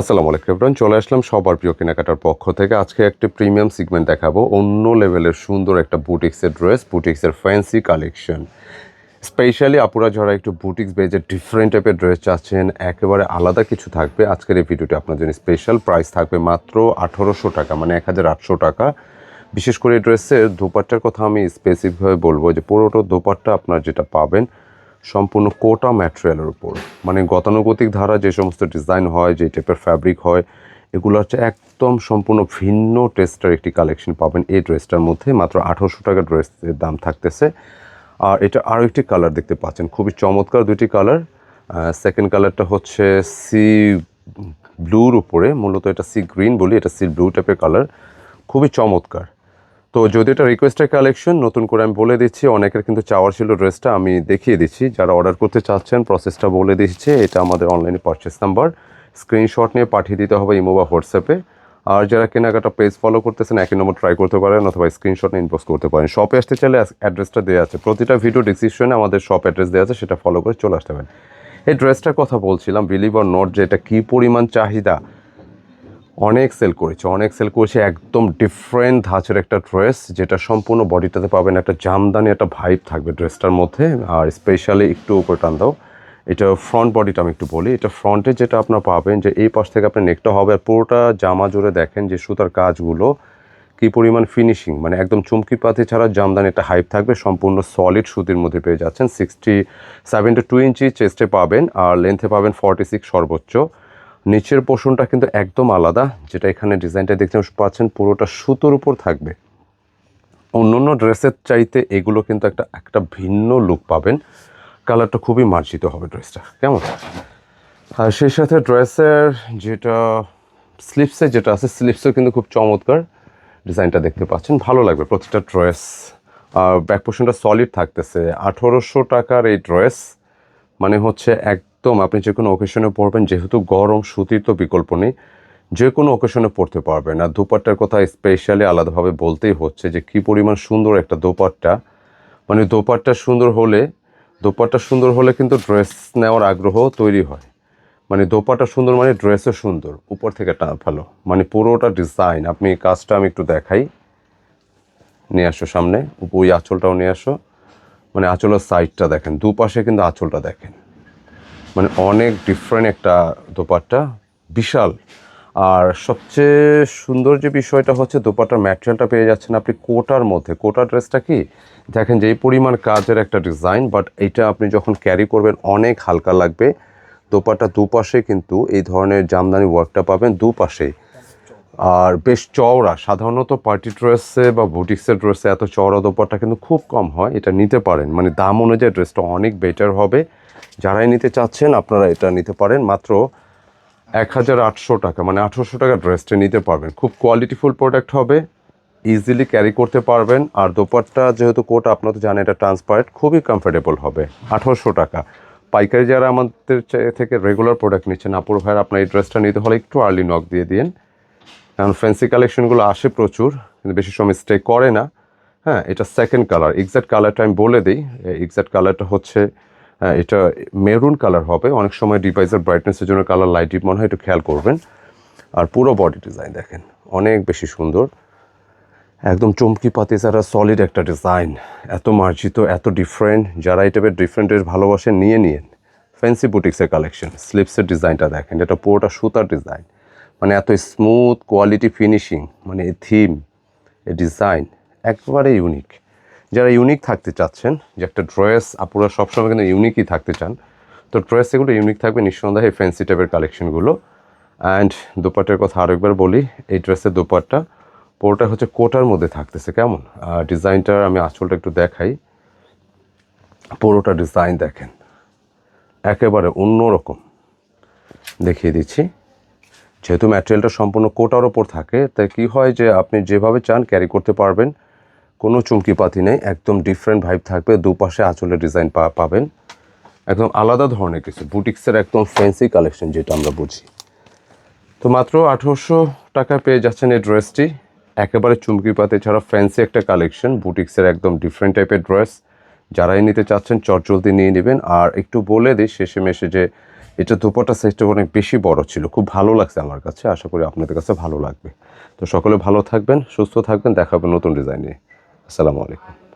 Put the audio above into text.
আসসালামু আলাইকুম এভরান চলে আসলাম সবার প্রিয় কেনাকাটার পক্ষ থেকে। আজকে একটা প্রিমিয়াম সিগমেন্ট দেখাবো, অন্য লেভেলের সুন্দর একটা বুটিক্সের ড্রেস বুটিক্সের ফ্যান্সি কালেকশন স্পেশালি আপুরা যারা একটু বুটিক্স বেজে ডিফারেন্ট টাইপের ড্রেস চাচ্ছেন, একেবারে আলাদা কিছু থাকবে। আজকের এই ভিডিওটি আপনার জন্য স্পেশাল প্রাইস থাকবে মাত্র আঠারোশো টাকা মানে এক হাজার আটশো টাকা। বিশেষ করে এই ড্রেসের দোপাট্টার কথা আমি স্পেসিফিকভাবে বলব, যে পুরোটা দোপাট্টা আপনার যেটা পাবেন সম্পূর্ণ কোটা ম্যাটেরিয়ালের উপর। মানে গতানুগতিক ধারা যে সমস্ত ডিজাইন হয়, যে টাইপের ফ্যাব্রিক হয়, এগুলো হচ্ছে একদম সম্পূর্ণ ভিন্ন টেস্টের একটি কালেকশন পাবেন। এই ড্রেসটার মধ্যে মাত্র আঠারোশো টাকা ড্রেসের দাম থাকতেছে। আর এটা আরও একটি কালার দেখতে পাচ্ছেন, খুবই চমৎকার দুটি কালার সেকেন্ড কালারটা হচ্ছে সি ব্লুর উপরে, মূলত এটা সি গ্রিন বলি, এটা সি ব্লু টাইপের কালার খুবই চমৎকার। তো যদি এটা রিকোয়েস্টের কালেকশন নতুন করে আমি বলে দিচ্ছি, অনেকের কিন্তু চাওয়ার ছিল ড্রেসটা আমি দেখিয়ে দিচ্ছি। যারা অর্ডার করতে চাচ্ছেন প্রসেসটা বলে দিচ্ছে, এটা আমাদের অনলাইনে পারচেস নাম্বার স্ক্রিনশট নিয়ে পাঠিয়ে দিতে হবে ইমো বা হোয়াটসঅ্যাপে আর যারা কেনাকাটা পেজ ফলো করতেছেন, একই নম্বর ট্রাই করতে পারেন অথবা স্ক্রিনশট ইনবক্স করতে পারেন। শপে আসতে চাইলে অ্যাড্রেসটা দেওয়া আছে। প্রতিটা ভিডিও ডিসক্রিপশনে আমাদের শপ অ্যাড্রেস দেওয়া আছে, সেটা ফলো করে চলে আসতে পারেন। এই ড্রেসটার কথা বলছিলাম বিলিভ অর নট যে এটা কী পরিমাণ চাহিদা অনেক সেল করেছে, অনেক সেল করেছে একদম ডিফারেন্ট ধাঁচের একটা ড্রেস যেটা সম্পূর্ণ বডিটাতে পাবেন, একটা জামদানি, একটা ভাইব থাকবে ড্রেসটার মধ্যে। আর স্পেশালি একটু উপরে টান দাও। এটা ফ্রন্ট বডিটা আমি একটু বলি, এটা ফ্রন্টে যেটা আপনার পাবেন যে এই পাশ থেকে আপনি নেকটা হবে আর পুরোটা জামা জুড়ে দেখেন যে সুতার কাজগুলো কী পরিমাণ ফিনিশিং মানে একদম চুমকি পাতি ছাড়া জামদানি একটা হাইপ থাকবে, সম্পূর্ণ সলিড সুতির মধ্যে পেয়ে যাচ্ছেন। Sixty seven two two inch চেস্টে পাবেন আর লেন্থে পাবেন ফর্টি সিক্স সর্বোচ্চ। নিচের পোষণটা কিন্তু একদম আলাদা, যেটা এখানে ডিজাইনটা দেখতে পাচ্ছেন পুরোটা সুতোর উপর থাকবে। অন্য অন্য ড্রেসের চাইতে এগুলো কিন্তু একটা একটা ভিন্ন লুক পাবেন। কালারটা খুবই মার্জিত হবে ড্রেসটা কেমন? আর সেই সাথে ড্রেসের যেটা স্লিপসে যেটা আছে স্লিপসও কিন্তু খুব চমৎকার ডিজাইনটা দেখতে পাচ্ছেন। ভালো লাগবে প্রতিটা ড্রেস আর ব্যাক পোর্শনটা সলিড থাকতেছে। আঠেরোশো টাকার এই ড্রেস মানে হচ্ছে একদম আপনি যে কোনো ওকেশনে পরবেন যেহেতু গরম সুতির তো বিকল্প নেই, যে কোনো ওকেশনে পরতে পারবেন। আর দোপাট্টার কথা স্পেশালি আলাদাভাবে বলতেই হচ্ছে যে, কী পরিমাণ সুন্দর একটা দোপাট্টা। মানে দোপাট্টা সুন্দর হলে, দোপাট্টা সুন্দর হলে কিন্তু ড্রেস নেওয়ার আগ্রহ তৈরি হয়। মানে দোপাট্টা সুন্দর মানে ড্রেসও সুন্দর, উপর থেকে টা ভালো। মানে পুরোটা ডিজাইন আপনি কাজটা আমি একটু দেখাই। নিয়ে আসো সামনে, ওই আঁচলটাও নিয়ে আসো। মানে আঁচলের সাইডটা দেখেন, দুপাশে কিন্তু আঁচলটা দেখেন। মানে অনেক ডিফারেন্ট একটা দোপাট্টা, বিশাল। আর সবচেয়ে সুন্দর যে বিষয়টা হচ্ছে, দোপাট্টার ম্যাটেরিয়ালটা পেয়ে যাচ্ছেন আপনি কোটার মধ্যে। কোটা ড্রেসটা কি? দেখেন যে এই পরিমাণ কাজের একটা ডিজাইন বাট এইটা আপনি যখন ক্যারি করবেন, অনেক হালকা লাগবে। দোপাট্টা দুপাশে কিন্তু এই ধরনের জামদানি ওয়ার্কটা পাবেন দুপাশে। আর বেশ চওড়া, সাধারণত পার্টি ড্রেসে বা বুটিক্সের ড্রেসে এত চওড়া দোপাট্টা কিন্তু খুব কম হয়, এটা নিতে পারেন। মানে দাম অনুযায়ী ড্রেসটা অনেক বেটার হবে। যারাই নিতে চাচ্ছেন, আপনারা এটা নিতে পারেন। মাত্র এক হাজার আটশো টাকা মানে আঠারোশো টাকা ড্রেসটা নিতে পারবেন। খুব কোয়ালিটিফুল প্রোডাক্ট হবে ইজিলি ক্যারি করতে পারবেন। আর দোপাট্টা যেহেতু কোট, আপনারা তো জানেন এটা ট্রান্সপারেন্ট খুবই কমফোর্টেবল হবে, আঠারোশো টাকা। পাইকারি যারা আমাদের থেকে রেগুলার প্রোডাক্ট নিচ্ছেন, আপুর ভাইয়ের, আপনার এই ড্রেসটা নিতে হলে একটু আর্লি নক দিয়ে দিন। কারণ ফ্যান্সি কালেকশনগুলো আসে প্রচুর, কিন্তু বেশি সময় স্টে করে না। হ্যাঁ এটা সেকেন্ড কালার এক্স্যাক্ট কালারটা আমি বলে দিই এক্স্যাক্ট কালারটা হচ্ছে এটা মেরুন কালার হবে। অনেক সময় ডিভাইসের ব্রাইটনেসের জন্য কালার লাইট ডিপ মনে হয়, একটু খেয়াল করবেন। আর পুরো বডি ডিজাইন দেখেন, অনেক বেশি সুন্দর। একদম চমকি পাতি যারা সলিড একটা ডিজাইন এত মার্জিত, এত ডিফারেন্ট যারা এই টাইপের ডিফারেন্ট ড্রেস ভালোবাসেন নিয়ে নিন ফ্যান্সি বুটিক্সের কালেকশন স্লিপসের ডিজাইনটা দেখেন, এটা পুরোটা সুতার ডিজাইন মানে এত স্মুথ কোয়ালিটি ফিনিশিং মানে থিম এ ডিজাইন একবারে ইউনিক যারা ইউনিক থাকতে চাচ্ছেন, যে একটা ড্রেস আপুরা সবসময় কিন্তু ইউনিকই থাকতে চান, তো ড্রেস এগুলো ইউনিক থাকবে নিঃসন্দেহে ফ্যান্সি টাইপের কালেকশনগুলো অ্যান্ড দোপাট্টার কথা আরেকবার বলি, এই ড্রেসের দোপাট্টা, পুরোটা হচ্ছে কোটার মধ্যে থাকতেছে, কেমন? আর ডিজাইনটার আমি আঁচলটা একটু দেখাই। পুরোটা ডিজাইন দেখেন, একেবারে অন্যরকম। দেখিয়ে দিচ্ছি। যেহেতু ম্যাটেরিয়ালটা সম্পূর্ণ কোটার ওপর থাকে, তাই কী হয় যে আপনি যেভাবে চান ক্যারি করতে পারবেন। কোনো চুমকি পাতি নেই, একদম ডিফারেন্ট ভাইব থাকবে, দুপাশে আঁচলের ডিজাইন পাবেন। একদম আলাদা ধরনের কিছু, বুটিক্সের একদম ফ্যান্সি কালেকশন যেটা আমরা বুঝি। তো মাত্র আঠেরোশো টাকা পেয়ে যাচ্ছেন এই ড্রেসটি একেবারে চুমকি পাতে ছাড়া ফ্যান্সি একটা কালেকশন বুটিক্সের একদম ডিফারেন্ট টাইপের ড্রেস যারাই নিতে চাচ্ছেন চটজলদি নিয়ে নেবেন। আর একটু বলে দিই, শেষে মেশে যে এটা দুপাটা সাইজটা অনেক বেশি বড় ছিল, খুব ভালো লাগছে আমার কাছে, আশা করি আপনাদের কাছে ভালো লাগবে। তো সকলে ভালো থাকবেন, সুস্থ থাকবেন দেখা হবে নতুন ডিজাইন নিয়ে। আসসালামু আলাইকুম।